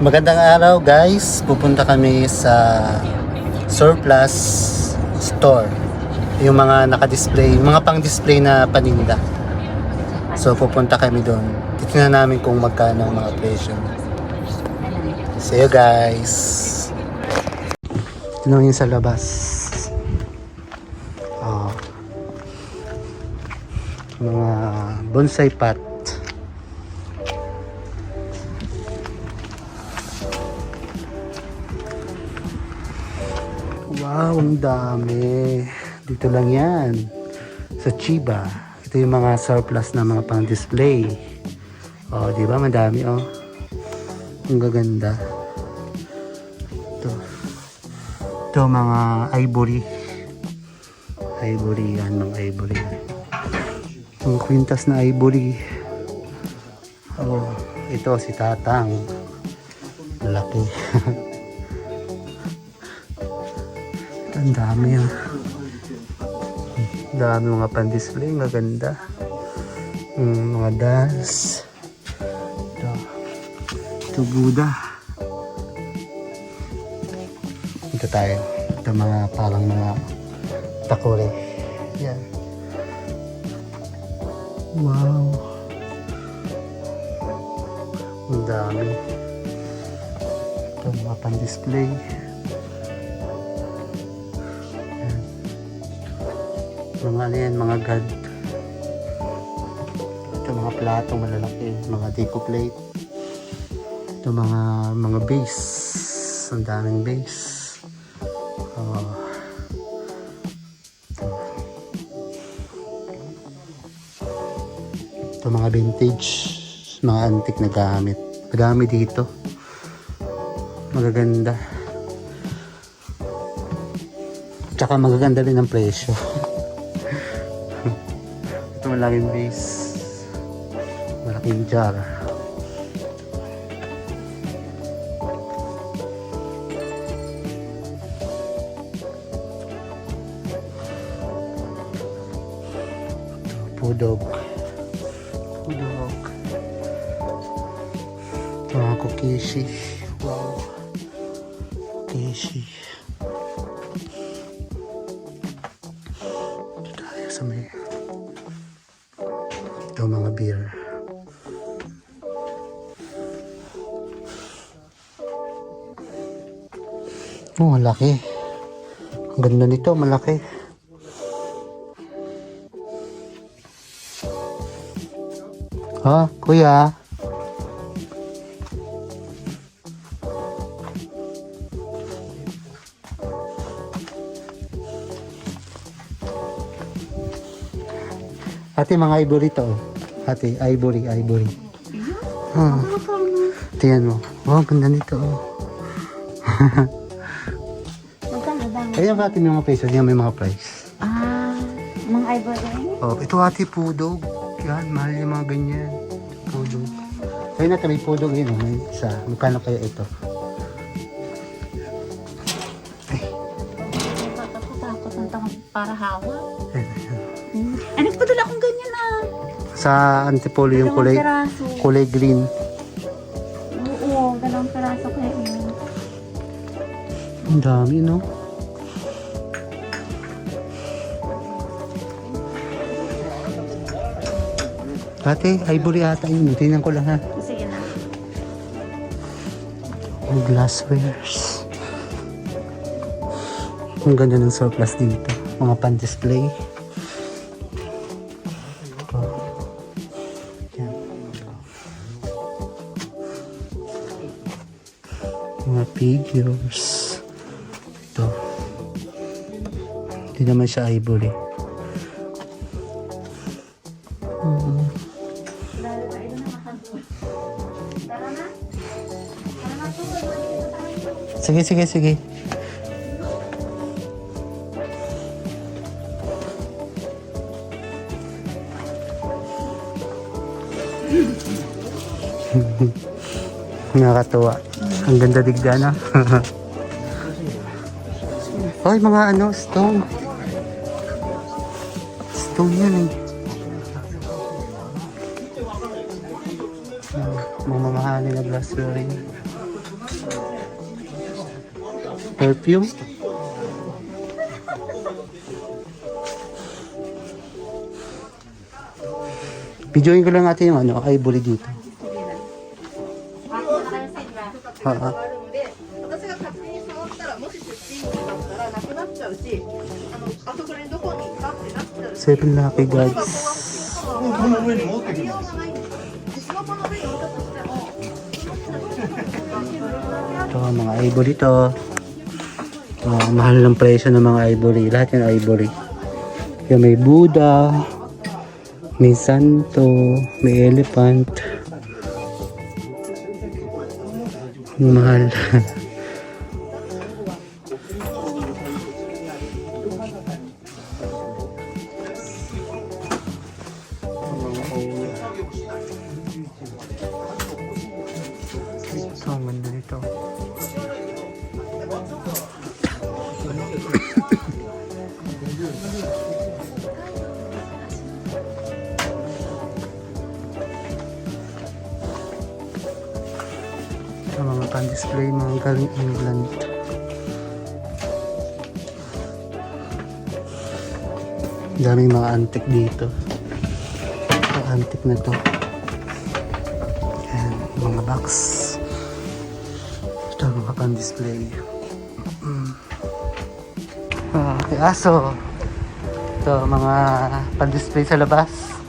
Magandang araw guys. Pupunta kami sa surplus store. Yung mga naka-display, mga pang-display na paninda. So pupunta kami doon. Titingnan namin kung magkano ang mga presyo. See you guys. Yung sa labas. Oh. Mga bonsai pot. Wow, ang dami. Dito lang yan. Sa Chiba. Ito yung mga surplus na mga pang-display. Oh, di ba? Madami, oh. Ang gaganda. Ito. Ito, mga ivory. Ivory, yan, mga ivory. Mga kwintas na ivory. Oh, ito si Tatang. Malaki. Ang dami ah. Dami mga pan-display, maganda. Mm, mga dance. Ito. Ito Buddha. Ito tayo. Ito mga parang mga takore. Yan. Wow. Ang dami. Ito mga pan-display. Mga ano yan, mga god. Ito mga plato malalaki mga deco plate. Ito mga mga base. Ang daming base. Oh. ito. ito mga vintage mga antique na gamit. Madami dito. Magaganda. Tsaka magaganda rin ang presyo ito malaking base. Malaking jar. Pudog. Pudog. Ito mga kukishi. Wow. Kukishi. Beer. Oh, malaki. Ang ganda nito, malaki. Ha, kuya? Ate, mga ivory to. Oh. Ate, ivory, ivory. Ah. Tingnan mo. Oh, ang ganda nito. Oh. Magkano ba? Ayan ate, may mga peso. Yan, may mga price. Ah, mga ivory. Oh, ito ate, pudog. Yan, mahal yung mga ganyan. Pudog. Kaya natin, may pudog yun. oh. May isa. Magkano kaya ito? Para hawak. Hmm. Ay, nagpadala akong. Sa antipolo yung kulay, Dalawang piraso. kulay green. Oo, dalawang piraso kaya yun. Ang dami, no? Ate, ivory ata yun. Tingnan ko lang ha. Sige na. Ang glasswares. Ang ganda ng surplus dito. Mga pan-display. Mga figures. Ito. Hindi naman siya ivory. Mm. Sige, sige, sige. Nakakatuwa. Ang ganda digda na. Hoy, mga ano, stone. Stone yan eh. Ah, Mga mamahali na glassware rin. Perfume. Videoin ko lang natin yung ano, ivory dito. Ha, ha. 私が勝手に触ったらもし出身地だったらなくなっちゃうしあのあそこにどこに行ったってなっちゃうし Seven Lucky これが Guards. こうこの上に持ってきようがないんですよでスマホの上に置いたとしても Ito, mga ivory to. Ah, mahal ng presyo ng mga ivory. Lahat yung ivory. Yung may Buddha, may Santo, may elephant. Mahal. Pan-display, mga galing England. Daming mga antique dito. Ito, antique na to. Ayan, mga box. Ito, mga pan-display. Mm. Ah, aso. Ito, mga pan-display sa labas.